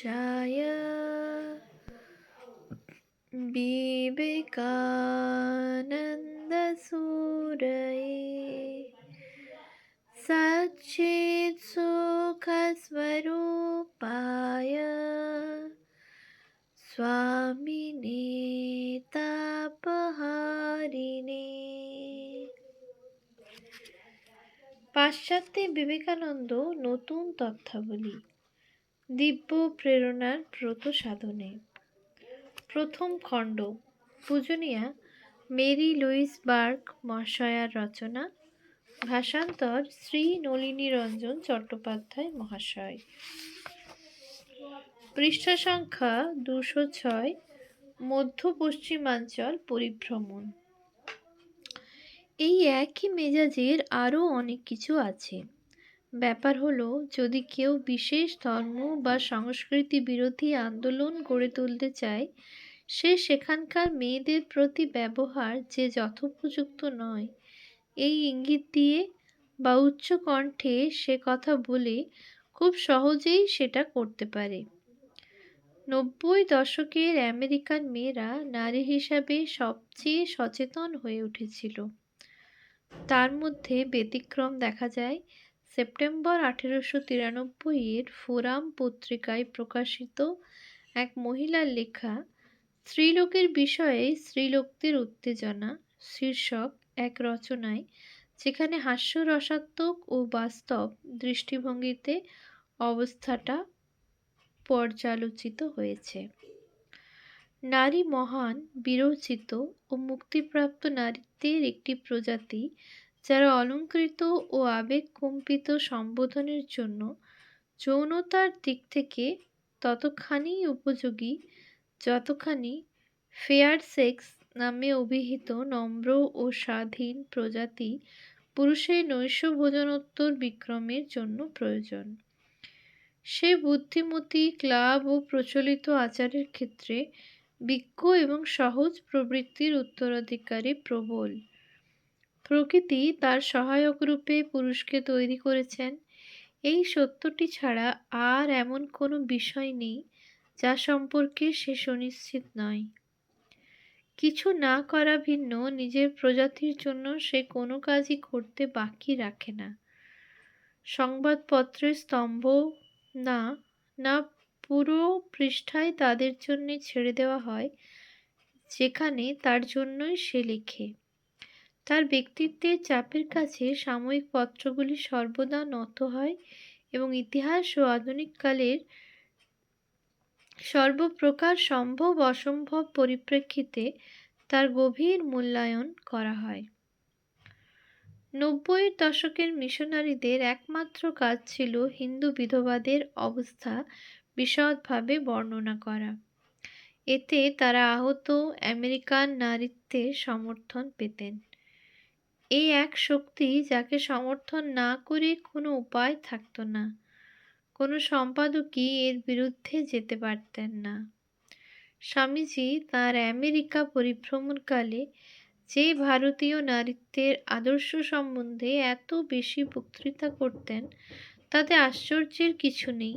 पूजाय विवेकानन्दसूरये सच्चित्सुखस्वरूपाय स्वामिने तापहारिणे পাশ্চাত্যে বিবেকানন্দ নতুন তথ্যাবলী দিব্য প্রেরণার ব্রত সাধনে। প্রথম খণ্ড, পূজনীয়া, মেরি লুইস বার্গ মহাশয়ার রচনা, ভাষান্তর শ্রী নলিনী রঞ্জন চট্টোপাধ্যায় মহাশয়। পৃষ্ঠা সংখ্যা দুশো ছয়, মধ্য পশ্চিমাঞ্চল পরিভ্রমণ। এই একই মেজাজের আরও অনেক কিছু আছে। ব্যাপার হলো, যদি কেউ বিশেষ ধর্ম বা সংস্কৃতি বিরোধী আন্দোলন গড়ে তুলতে চায়, সে সেখানকার মেয়েদের প্রতি ব্যবহার যে যথোপযুক্ত নয়। এই ইঙ্গিত দিয়ে বা উচ্চ কণ্ঠে সে কথা বলে খুব সহজেই সেটা করতে পারে। নব্বই দশকের আমেরিকান মেয়েরা নারী হিসাবে সবচেয়ে সচেতন হয়ে উঠেছিল। তার মধ্যে ব্যতিক্রম দেখা যায় সেপ্টেম্বর আঠেরোশো তিরানব্বইয়ের ফোরাম পত্রিকায় প্রকাশিত এক মহিলার লেখা, স্ত্রীলোকের বিষয়ে স্ত্রীলোকদের উত্তেজনা, শীর্ষক এক রচনায়, যেখানে হাস্যরসাত্মক ও বাস্তব দৃষ্টিভঙ্গিতে অবস্থাটা পর্যালোচিত হয়েছে। নারী মহান, বিরোচিত ও মুক্তিপ্রাপ্ত নারীত্বের একটি প্রজাতি যারা অলঙ্কৃত ও আবেগকম্পিত সম্বোধনের জন্য যৌনতার দিক থেকে ততখানি উপযোগী, যতখানি ফেয়ার সেক্স নামে অভিহিত নম্র ও স্বাধীন প্রজাতি পুরুষের নৈশ ভোজনোত্তর বিক্রমের জন্য প্রয়োজন। সে বুদ্ধিমতী ক্লাব ও প্রচলিত আচারের ক্ষেত্রে বিজ্ঞ এবং সহজ প্রবৃত্তির উত্তরাধিকারী প্রবল। প্রকৃতি তার সহায়ক রূপে পুরুষকে তৈরি করেছেন। এই সত্যটি ছাড়া আর এমন কোনো বিষয় নেই যা সম্পর্কে সে সুনিশ্চিত নয়। কিছু না করা ভিন্ন, নিজের প্রজাতির জন্য সে কোনো কাজই করতে বাকি রাখে না। সংবাদপত্রের স্তম্ভ না না পুরো পৃষ্ঠায় তাদের জন্য ছেড়ে দেওয়া হয়, যেখানে তার জন্যই সে লেখে। তার ব্যক্তিত্বের চাপের কাছে সাময়িক পত্রগুলি সর্বদা নত হয় এবং ইতিহাস ও আধুনিক কালের সর্বপ্রকার সম্ভব অসম্ভব পরিপ্রেক্ষিতে তার গভীর মূল্যায়ন করা হয়। নব্বইয়ের দশকের মিশনারিদের একমাত্র কাজ ছিল হিন্দু বিধবাদের অবস্থা বিশদভাবে বর্ণনা করা। এতে তারা আহত আমেরিকান নারীত্বের সমর্থন পেতেন। এই এক শক্তি যাকে সমর্থন না করে কোনো উপায় থাকতো না। কোনো সম্পাদকই এর বিরুদ্ধে যেতে পারতেন না। স্বামীজি তার আমেরিকা পরিভ্রমণকালে যে ভারতীয় নারীত্বের আদর্শ সম্বন্ধে এত বেশি বক্তৃতা করতেন তাতে আশ্চর্যের কিছু নেই।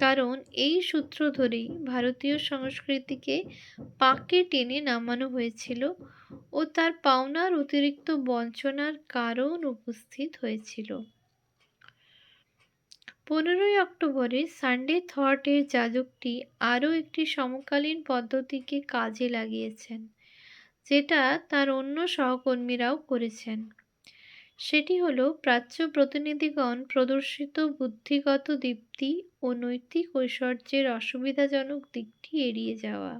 কারণ এই সূত্র ধরেই ভারতীয় সংস্কৃতিকে পাকে টেনে নামানো হয়েছিল ও তার পাওনার অতিরিক্ত বঞ্চনার কারণ উপস্থিত হয়েছিল। পনেরোই অক্টোবরে সানডে থটের যাজকটি আরও একটি সমকালীন পদ্ধতিকে কাজে লাগিয়েছেন, যেটা তার অন্য সহকর্মীরাও করেছেন। সেটি হল প্রাচ্য প্রতিনিধিগণ প্রদর্শিত বুদ্ধিগত দীপ্তি ও নৈতিক ঐশ্বর্যের অসুবিধাজনক দিকটি এড়িয়ে যাওয়া।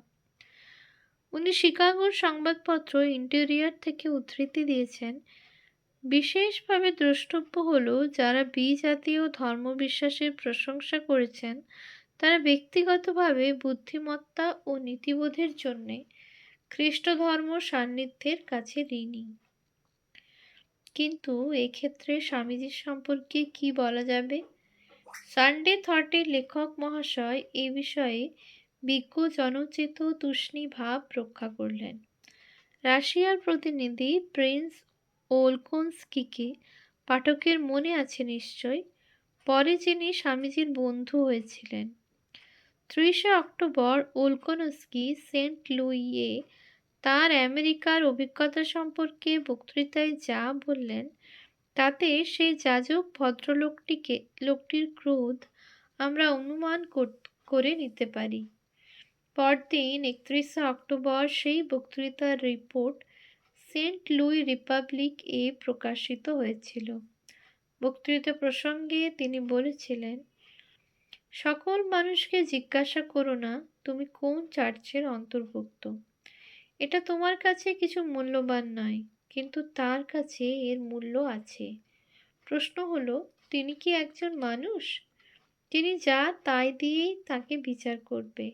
উনি শিকাগোর সংবাদপত্র ইন্টেরিয়ার থেকে উদ্ধৃতি দিয়েছেন। বিশেষভাবে দ্রষ্টব্য হল যারা বি জাতীয় ধর্মবিশ্বাসের প্রশংসা করেছেন, তারা ব্যক্তিগতভাবে বুদ্ধিমত্তা ও নীতিবোধের জন্যে খ্রিস্ট ধর্ম সান্নিধ্যের কাছে ঋণী। কিন্তু এক্ষেত্রে স্বামীজির সম্পর্কে কি বলা যাবে? সানডে থটের লেখক মহাশয় এ বিষয়ে বিজ্ঞ জনচেত তুষ্ণী ভাব রক্ষা করলেন। রাশিয়ার প্রতিনিধি প্রিন্স ওলকোনস্কিকে পাঠকের মনে আছে নিশ্চয়, পরে যিনি স্বামীজির বন্ধু হয়েছিলেন। ত্রিশে অক্টোবর ওলকোনস্কি সেন্ট লুইয়ে তার আমেরিকার অভিজ্ঞতা সম্পর্কে বক্তৃতায় যা বললেন, তাতে সেই যাজক ভদ্রলোকটিকে, লোকটির ক্রোধ আমরা অনুমান কর- নিতে পারি। পরদিন একত্রিশে অক্টোবর সেই বক্তৃতার রিপোর্ট সেন্ট লুই রিপাবলিক এ প্রকাশিত হয়েছিল। বক্তৃতা প্রসঙ্গে তিনি বলেছিলেন, সকল মানুষকে জিজ্ঞাসা করো না, তুমি কোন চার্চের অন্তর্ভুক্ত? এটা তোমার কাছে কিছু মূল্যবান নয়, কিন্তু তার কাছে এর মূল্য আছে। প্রশ্ন হলো, তিনি কি একজন মানুষ? তিনি যা তাই দিয়েই তাকে বিচার করবে।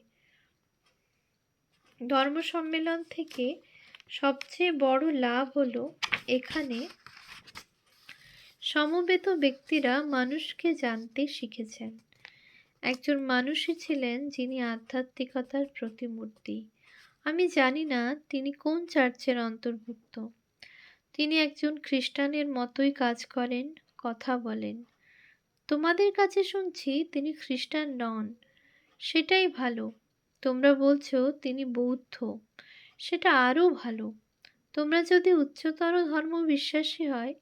ধর্ম সম্মেলন থেকে সবচেয়ে বড় লাভ হলো, এখানে সমবেত ব্যক্তিরা মানুষকে জানতে শিখেছেন। একজন মানুষই ছিলেন যিনি আধ্যাত্মিকতার প্রতিমূর্তি। আমি জানি না তিনি কোন চার্চের অন্তর্ভুক্ত। তিনি একজন খ্রিস্টানের মতোই কাজ করেন, কথা বলেন। তোমাদের কাছে শুনছি তিনি খ্রিস্টান নন। সেটাই ভালো। তোমরা বলছো তিনি বৌদ্ধ। সেটা আরও ভালো। তোমরা যদি উচ্চতর ধর্ম বিশ্বাসী হয়,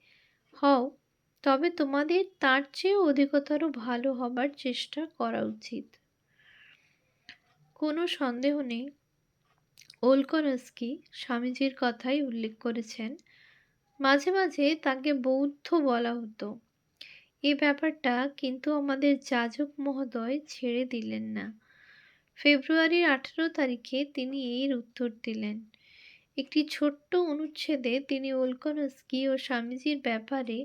হও, তবে তোমাদের তার চেয়েও অধিকতর ভালো হবার চেষ্টা করা উচিত। কোনো সন্দেহ নেই। ওলকনস্কি স্বামীজির কথাই উল্লেখ করেছেন। মাঝে মাঝে তাকে বৌদ্ধ বলা হতো। এ ব্যাপারটা কিন্তু আমাদের যাজক মহোদয় ছেড়ে দিলেন না। ফেব্রুয়ারির আঠেরো তারিখে তিনি এর উত্তর দিলেন। একটি ছোট্ট অনুচ্ছেদে তিনি ওলকনস্কি ও স্বামীজির ব্যাপারে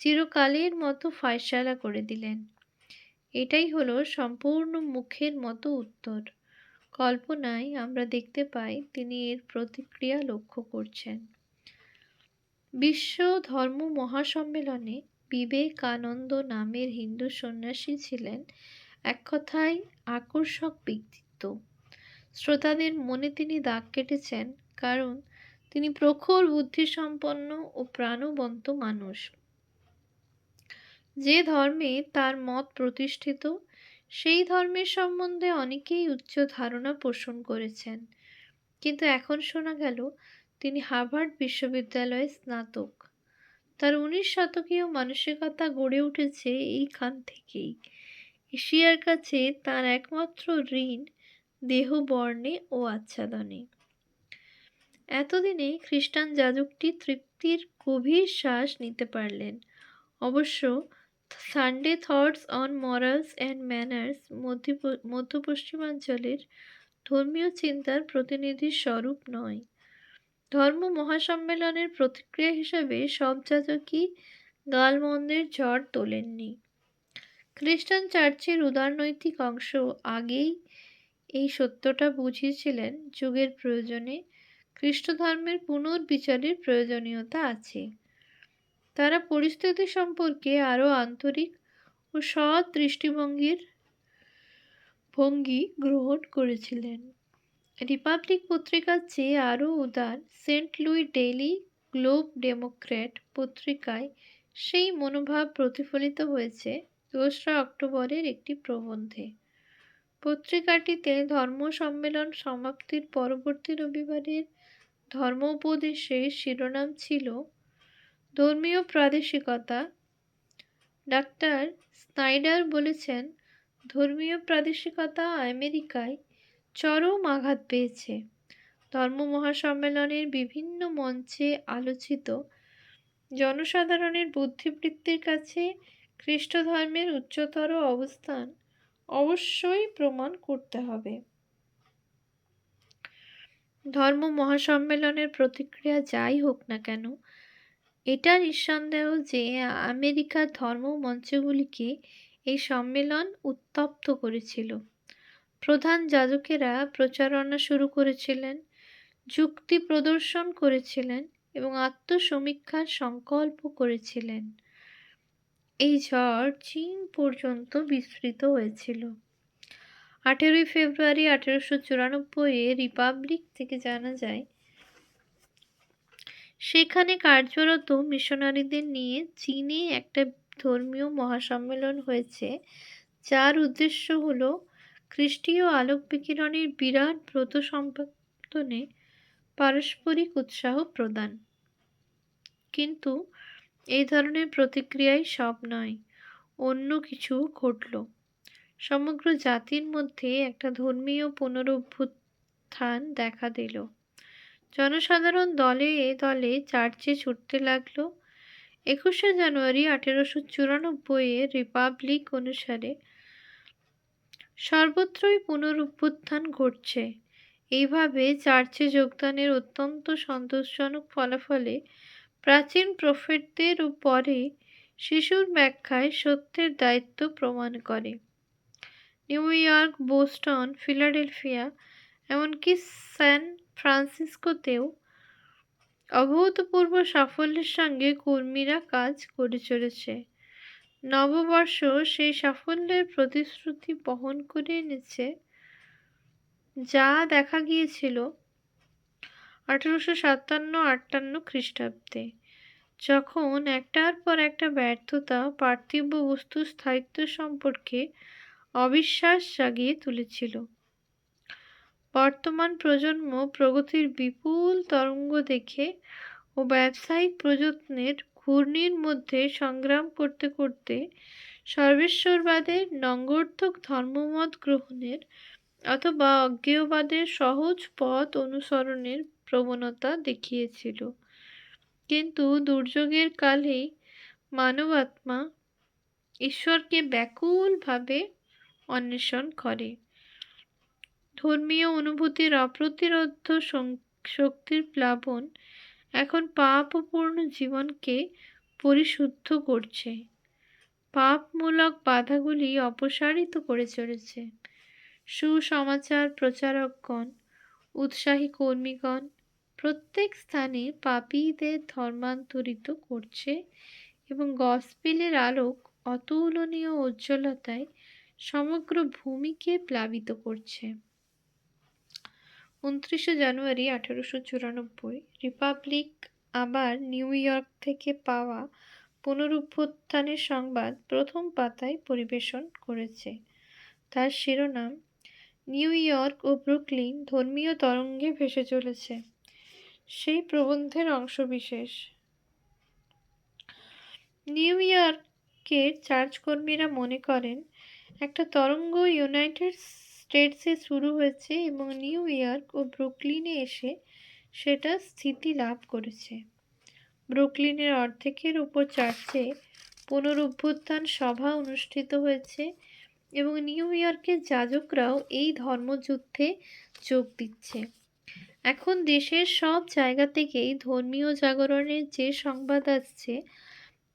চিরকালের মতো ফয়সালা করে দিলেন। এটাই হলো সম্পূর্ণ মুখের মতো উত্তর। কল্পনায় আমরা দেখতে পাই তিনি এর প্রতিক্রিয়া লক্ষ্য করছেন। বিশ্ব ধর্ম মহাসম্মেলনে বিবেকানন্দ নামের হিন্দু সন্ন্যাসী ছিলেন এক কথায় আকর্ষক ব্যক্তিত্ব। শ্রোতাদের মনে তিনি দাগ কেটেছেন কারণ তিনি প্রখর বুদ্ধিসম্পন্ন ও প্রাণবন্ত মানুষ। যে ধর্মে তার মত প্রতিষ্ঠিত সেই ধর্মের সম্বন্ধে অনেকেই উচ্চ ধারণা পোষণ করেছেন। কিন্তু এখন শোনা গেল, তিনি হার্ভার্ড বিশ্ববিদ্যালয়ে স্নাতক। তার উনিশ শতকীয় মানসিকতা গড়ে উঠেছে এইখান থেকেই। এশিয়ার কাছে তার একমাত্র ঋণ দেহ, বর্ণে ও আচ্ছাদনে। এতদিনে খ্রিস্টান যাজকটি তৃপ্তির গভীর শ্বাস নিতে পারলেন। অবশ্য Sunday thoughts on morals and manners মধ্য মধ্য পশ্চিমাঞ্চলের ধর্মীয় চিন্তার প্রতিনিধির স্বরূপ নয়। ধর্ম মহাসম্মেলনের প্রতিক্রিয়া হিসাবে সব যাজকই গালমন্দের ঝড় তোলেননি। খ্রিস্টান চার্চের উদারনৈতিক অংশ আগেই এই সত্যটা বুঝিয়েছিলেন, যুগের প্রয়োজনে খ্রিস্ট ধর্মের পুনর্বিচারের প্রয়োজনীয়তা আছে। তারা পরিস্থিতি সম্পর্কে আরও আন্তরিক ও সৎ দৃষ্টিভঙ্গির ভঙ্গি গ্রহণ করেছিলেন। রিপাবলিক পত্রিকার চেয়ে আরও উদার Saint Louis Daily Globe Democrat পত্রিকায় সেই মনোভাব প্রতিফলিত হয়েছে দোসরা অক্টোবরের একটি প্রবন্ধে। পত্রিকাটিতে ধর্ম সম্মেলন সমাপ্তির পরবর্তী রবিবারের ধর্ম উপদেশের শিরোনাম ছিল ধর্মীয় প্রাদেশিকতা। ডাক্তার স্নাইডার বলেছেন, ধর্মীয় প্রাদেশিকতা আমেরিকায় চরম আঘাত পেয়েছে। ধর্ম মহাসম্মেলনের বিভিন্ন মঞ্চে আলোচিত জনসাধারণের বুদ্ধিবৃত্তির কাছে খ্রিস্ট ধর্মের উচ্চতর অবস্থান অবশ্যই প্রমাণ করতে হবে। ধর্ম মহাসম্মেলনের প্রতিক্রিয়া যাই হোক না কেন এটা নিঃসন্দেহ যে আমেরিকার ধর্ম মঞ্চগুলিকে এই সম্মেলন উত্তপ্ত করেছিল। প্রধান যাজকেরা প্রচারণা শুরু করেছিলেন, যুক্তি প্রদর্শন করেছিলেন এবং আত্মসমীক্ষার সংকল্প করেছিলেন। এই ঝড় চীন পর্যন্ত বিস্তৃত হয়েছিল। আঠেরোই ফেব্রুয়ারি আঠেরোশো চুরানব্বইয়ে রিপাবলিক থেকে জানা যায় সেখানে কার্যরত মিশনারিদের নিয়ে চীনে একটা ধর্মীয় মহাসম্মেলন হয়েছে, যার উদ্দেশ্য হল খ্রিস্টীয় আলোক বিকিরণের বিরাট ব্রত সম্পাদনে পারস্পরিক উৎসাহ প্রদান। কিন্তু এই ধরনের প্রতিক্রিয়াই সব নয়, অন্য কিছু ঘটল। সমগ্র জাতির মধ্যে একটা ধর্মীয় পুনরুত্থান দেখা দিল। জনসাধারণ দলে এ দলে চার্চে ছুটতে লাগল। একুশে জানুয়ারি আঠেরোশো চুরানব্বইয়ের রিপাবলিক অনুসারে সর্বত্রই পুনরুত্থান ঘটছে। এইভাবে চার্চে যোগদানের অত্যন্ত সন্তোষজনক ফলাফলে প্রাচীন প্রফেটদের পরে শিশুর ব্যাখ্যায় সত্যের দায়িত্ব প্রমাণ করে। নিউ ইয়র্ক, বোস্টন, ফিলাডেলফিয়া, এমনকি স্যান ফ্রান্সিসকোতেও অভূতপূর্ব সাফল্যের সঙ্গে কর্মীরা কাজ করে চলেছে। নববর্ষ সেই সাফল্যের প্রতিশ্রুতি বহন করে এনেছে যা দেখা গিয়েছিল আঠারোশো সাতান্ন আটান্ন খ্রিস্টাব্দে, যখন একটার পর একটা ব্যর্থতা পার্থিব বস্তুর স্থায়িত্ব সম্পর্কে অবিশ্বাস জাগিয়ে তুলেছিল। বর্তমান প্রজন্ম প্রগতির বিপুল তরঙ্গ দেখে ও ব্যবসায়িক প্রযত্নের ঘূর্ণির মধ্যে সংগ্রাম করতে করতে সর্বেশ্বরবাদের নঙ্গর্থক ধর্মমত গ্রহণের অথবা অজ্ঞেয়বাদের সহজ পথ অনুসরণের প্রবণতা দেখিয়েছিল। কিন্তু দুর্যোগের কালেই মানবাত্মা ঈশ্বরকে ব্যাকুলভাবে অন্বেষণ করে। ধর্মীয় অনুভূতির অপ্রতিরোধ্য শক্তির প্লাবন এখন পাপপূর্ণ জীবনকে পরিশুদ্ধ করছে। পাপমূলক বাধাগুলি অপসারিত করে চলেছে। সুসমাচার প্রচারকগণ, উৎসাহী কর্মীগণ প্রত্যেক স্থানে পাপীদের ধর্মান্তরিত করছে এবং গসপিলের আলোক অতুলনীয় উজ্জ্বলতায় সমগ্র ভূমিকে প্লাবিত করছে। উনত্রিশে জানুয়ারি আঠারোশো চুরানব্বই। রিপাবলিক আবার নিউ ইয়র্ক থেকে পাওয়া পুনরুত্থানের সংবাদ প্রথম পাতায় পরিবেশন করেছে। তার শিরোনাম, নিউ ইয়র্ক ও ব্রুকলিন ধর্মীয় তরঙ্গে ভেসে চলেছে। সেই প্রবন্ধের অংশবিশেষ। নিউ ইয়র্কের চার্চকর্মীরা মনে করেন, একটা তরঙ্গ ইউনাইটেড স্টেটসে শুরু হয়েছে এবং নিউ ইয়র্ক ও ব্রুকলিনে এসে সেটা স্থিতি লাভ করেছে। ব্রুকলিনের অর্ধেকের উপর চার্চে পুনরুভ্যুত্থান সভা অনুষ্ঠিত হয়েছে এবং নিউ ইয়র্কের যাজকরাও এই ধর্মযুদ্ধে যোগ দিচ্ছে। এখন দেশের সব জায়গা থেকেই ধর্মীয় জাগরণের যে সংবাদ আসছে,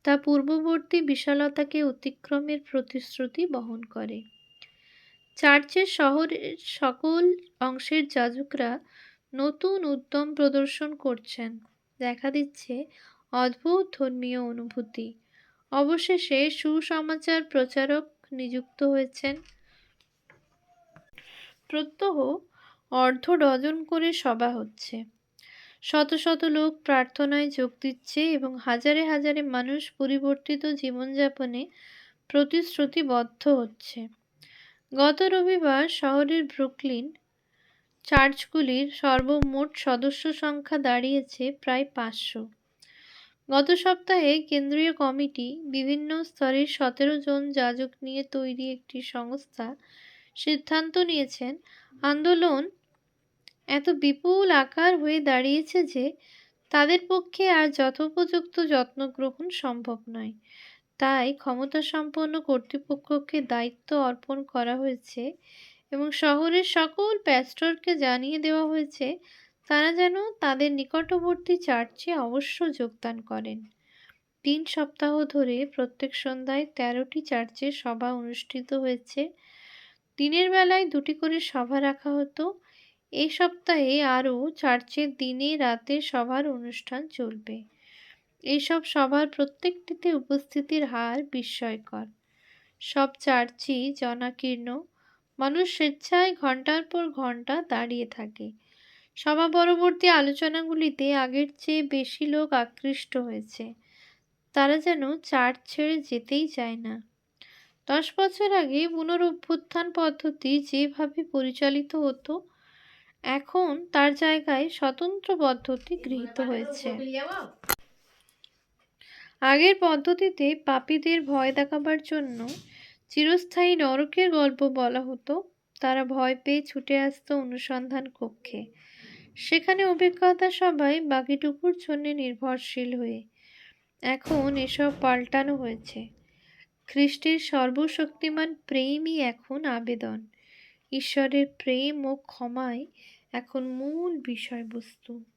তা পূর্ববর্তী বিশালতাকে অতিক্রমের প্রতিশ্রুতি বহন করে। চার্চের শহরের সকল অংশের যাজকরা নতুন উদ্যম প্রদর্শন করছেন। দেখা দিচ্ছে অদ্ভুত ধর্মীয় অনুভূতি। অবশেষে সুসমাচার প্রচারক নিযুক্ত হয়েছেন। প্রত্যহ অর্ধ ডজন করে সভা হচ্ছে। শত শত লোক প্রার্থনায় যোগ দিচ্ছে এবং হাজারে হাজারে মানুষ পরিবর্তিত জীবনযাপনে প্রতিশ্রুতিবদ্ধ হচ্ছে। গত রবিবার শহরের ব্রুকলিন চার্চগুলির সর্বমোট সদস্য সংখ্যা দাঁড়িয়েছে প্রায় পাঁচশো। গত সপ্তাহে কেন্দ্রীয় কমিটি বিভিন্ন স্তরের সতেরো জন যাজক নিয়ে তৈরি একটি সংস্থা সিদ্ধান্ত নিয়েছেন। আন্দোলন এত বিপুল আকার হয়ে দাঁড়িয়েছে যে তাদের পক্ষে আর যথোপযুক্ত যত্ন গ্রহণ সম্ভব নয়। তাই ক্ষমতাসম্পন্ন কর্তৃপক্ষকে দায়িত্ব অর্পণ করা হয়েছে এবং শহরের সকল প্যাস্টরকে জানিয়ে দেওয়া হয়েছে, তারা যেন তাদের নিকটবর্তী চার্চে অবশ্য যোগদান করেন। তিন সপ্তাহ ধরে প্রত্যেক সন্ধ্যায় তেরোটি চার্চে সভা অনুষ্ঠিত হয়েছে। দিনের বেলায় দুটি করে সভা রাখা হতো। এই সপ্তাহে আরও চার্চের দিনে রাতে সভার অনুষ্ঠান চলবে। এইসব সভার প্রত্যেকটিতে উপস্থিতির হার বিস্ময়কর। সব চার্চই জনাকীর্ণ, মানুষ স্বেচ্ছায় ঘণ্টার পর ঘণ্টা দাঁড়িয়ে থাকে। সভা পরবর্তী আলোচনাগুলিতে আগের চেয়ে বেশি লোক আকৃষ্ট হয়েছে। তারা যেন চার্চ ছেড়ে যেতেই চায় না। দশ বছর আগে পুনরুত্থান পদ্ধতি যেভাবে পরিচালিত হতো, এখন তার জায়গায় স্বতন্ত্র পদ্ধতি গৃহীত হয়েছে। আগের পদ্ধতিতে পাপীদের ভয় দেখাবার জন্য চিরস্থায়ী নরকের গল্প বলা হতো। তারা ভয় পেয়ে ছুটে আসতো অনুসন্ধান কক্ষে। সেখানে অভিজ্ঞতা সবাই বাকিটুকুর জন্য নির্ভরশীল হয়ে এখন এসব পাল্টানো হয়েছে। খ্রিস্টের সর্বশক্তিমান প্রেমই এখন আবেদন। ঈশ্বরের প্রেম ও ক্ষমাই এখন মূল বিষয়বস্তু।